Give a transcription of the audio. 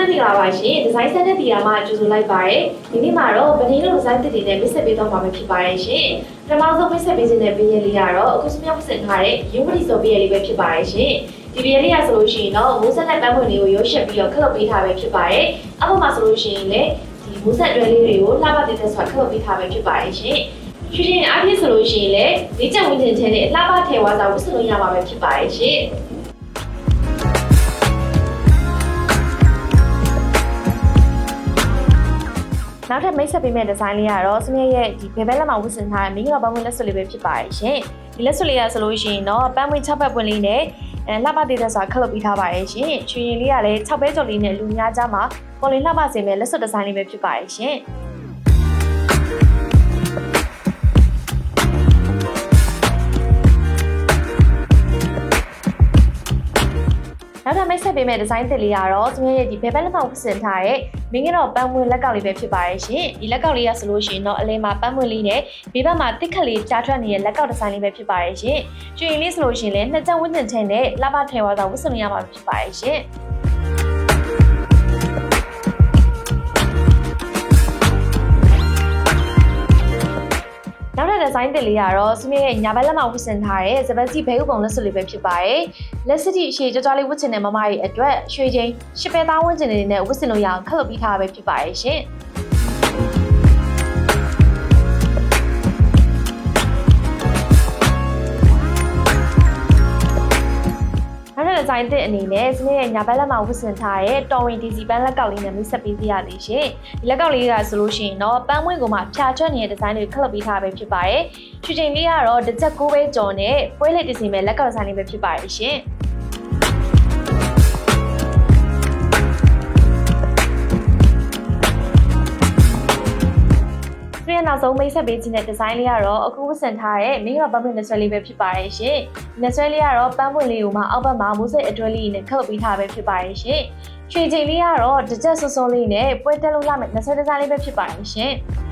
မင်္ဂလာပါရှင်ဒီဇိုင်းစက်တဲ့တီယာမှာကြိုဆိုလိုက်ပါရယ်ဒီနေ့မှာတော့ဗဒင်းလိုဒီဇိုင်းတစ်တွေနဲ့မိတ်ဆက်ပေးတော့မှာပဲဖြစ်ပါရဲ့ရှင်ပထမဆုံးမိတ်ဆက်ပေးခြင်းတဲ့ဘီယယ်လေးကတော့အခုစမြောက်စင်ထားတဲ့ယူမတီဆိုဘီယယ်လေးပဲဖြစ်ပါရဲ့ရှင်ဒီဘီယယ်လေးကဆိုလို့ရှိရင်တော့မိုးဆက်တဲ့ပန်းပွင့်လေးကိုရုပ်ရှက်ပြီးတော့ခလုတ်ပေးထားပဲဖြစ်ပါရဲ့အောက်မှာဆိုလို့ရှိရင်လည်းဒီမိုးဆက်တွဲလေးတွေကိုလှပတဲ့တဲ့ဆိုတာခလုတ်ပေးထားပဲဖြစ်ပါရဲ့ရှင်ရွှေရှင်အားဖြင့်ဆိုလို့ရှိရင်လည်းဒီချက်ဝင်းတင်တဲ့လှပထဲဝါစာဝတ်ဆင်လို့ရမှာပဲဖြစ်ပါရဲ့ရှင် နောက်ထပ်မိတ်ဆက်ပေးမယ့်ဒီဇိုင်းလေးကတော့စမြရဲ့ဒီဘယ်ဘက်လက်မှာဝတ်ဆင်ထားတဲ့မင်္ဂလာပန်းဝင်လက်စွပ်လေးပဲဖြစ်ပါတယ်ရှင်ဒီလက်စွပ်လေးကဆိုလို့ရှိရင်တော့ပန်းဝင်6ဘက်ပွင့်လေးနဲ့အဲလှပသေးတဲ့ဆိုတာခလုတ်ပြီးထားပါတယ်ရှင်ချွေရင်လေးကလည်း6ဘဲကြော်လေးနဲ့လူများကြားမှာပေါ်လင်းလှပစေမယ့်လက်စွပ်ဒီဇိုင်းလေးပဲဖြစ်ပါတယ်ရှင် ပ်မိတ်ဆက်ပေးမယ့်ဒီဇိုင်းသစ်လေးကတော့စမြရဲ့ဒီဘယ်ဘက်လက်မှာဝတ်ဆင်ထားတဲ့မင်းကတော့ပန်းမွေးလက်ကောက်လေးပဲဖြစ်ပါရဲ့ရှင်ဒီလက်ကောက်လေးကဆိုလို့ရှိရင်တော့အလဲမှာပန်းမွေးလေးနဲ့ဘေးဘက်မှာတစ်ခက်လေးကြားထွက်နေတဲ့လက်ကောက်ဒီဇိုင်းလေးပဲဖြစ်ပါရဲ့ရှင်ကျွင်လေးဆိုလို့ရှိရင်လည်းနှစ်ချက်ဝန်းကျင်ထင်းနဲ့လှပထဲဝါသာဝတ်ဆင်ရမှာဖြစ်ပါရဲ့ရှင် ဇိုင်းတစ်လေးကတော့စမြရဲ့ညာဘက်လက်မှာဝတ်ဆင်ထားတဲ့စပတ်စီဘဲဥပုံလက်စွပ်လေးပဲဖြစ်ပါတယ်။လက်စတီအရှည်ကြွကြွလေးဝတ်ချင်တဲ့မမရဲ့အတွက်ရွှေချင်းရှစ်ပဲသားဝန်းကျင်လေးနဲ့ဝတ်ဆင်လို့ရအောင်ခက်လုပ်ပြီးထားတာပဲဖြစ်ပါရဲ့ရှင်။ နောက်တဲ့ဒီဇိုင်းတစ်အနေနဲ့စမြရဲ့ညာဘက်လက်မှာဝတ်ဆင်ထားတဲ့တော်ဝင်ဒီစီပန်းလက်ကောက်လေးနဲ့မိတ်ဆက်ပေးပြရသေးရှင်။ဒီလက်ကောက်လေးကဆိုလို့ရှိရင်တော့ပန်းမွင့်ကိုမှဖြာထွက်နေတဲ့ဒီဇိုင်းတွေခက်လုပ်ပြီးထားတာပဲဖြစ်ပါတယ်။ချွေချိန်လေးကတော့တစ်ချက်6ပဲကြော်နဲ့ပွဲလက်တစ်စီမဲ့လက်ကောက်ဒီဇိုင်းလေးပဲဖြစ်ပါရဲ့ရှင်။ ဒီနောက်ဆုံးမိတ်ဆက်ပေးခြင်းတဲ့ဒီဇိုင်းလေးကတော့အခုဝတ်ဆင်ထားတဲ့မင်္ဂလာပန်းပွင့်နဆွဲလေးပဲဖြစ်ပါရဲ့ရှင်။နဆွဲလေးကတော့ပန်းပွင့်လေးကိုမှအောက်ဘက်မှာမိုးစိတ်အတွဲလေးနဲ့ခတ်ပြီးထားပဲဖြစ်ပါရဲ့ရှင်။ချွေချိန်လေးကတော့တစ်ချက်စောစောလေးနဲ့ပွဲတက်လို့ရမယ်နဆွဲဒီဇိုင်းလေးပဲဖြစ်ပါရဲ့ရှင်။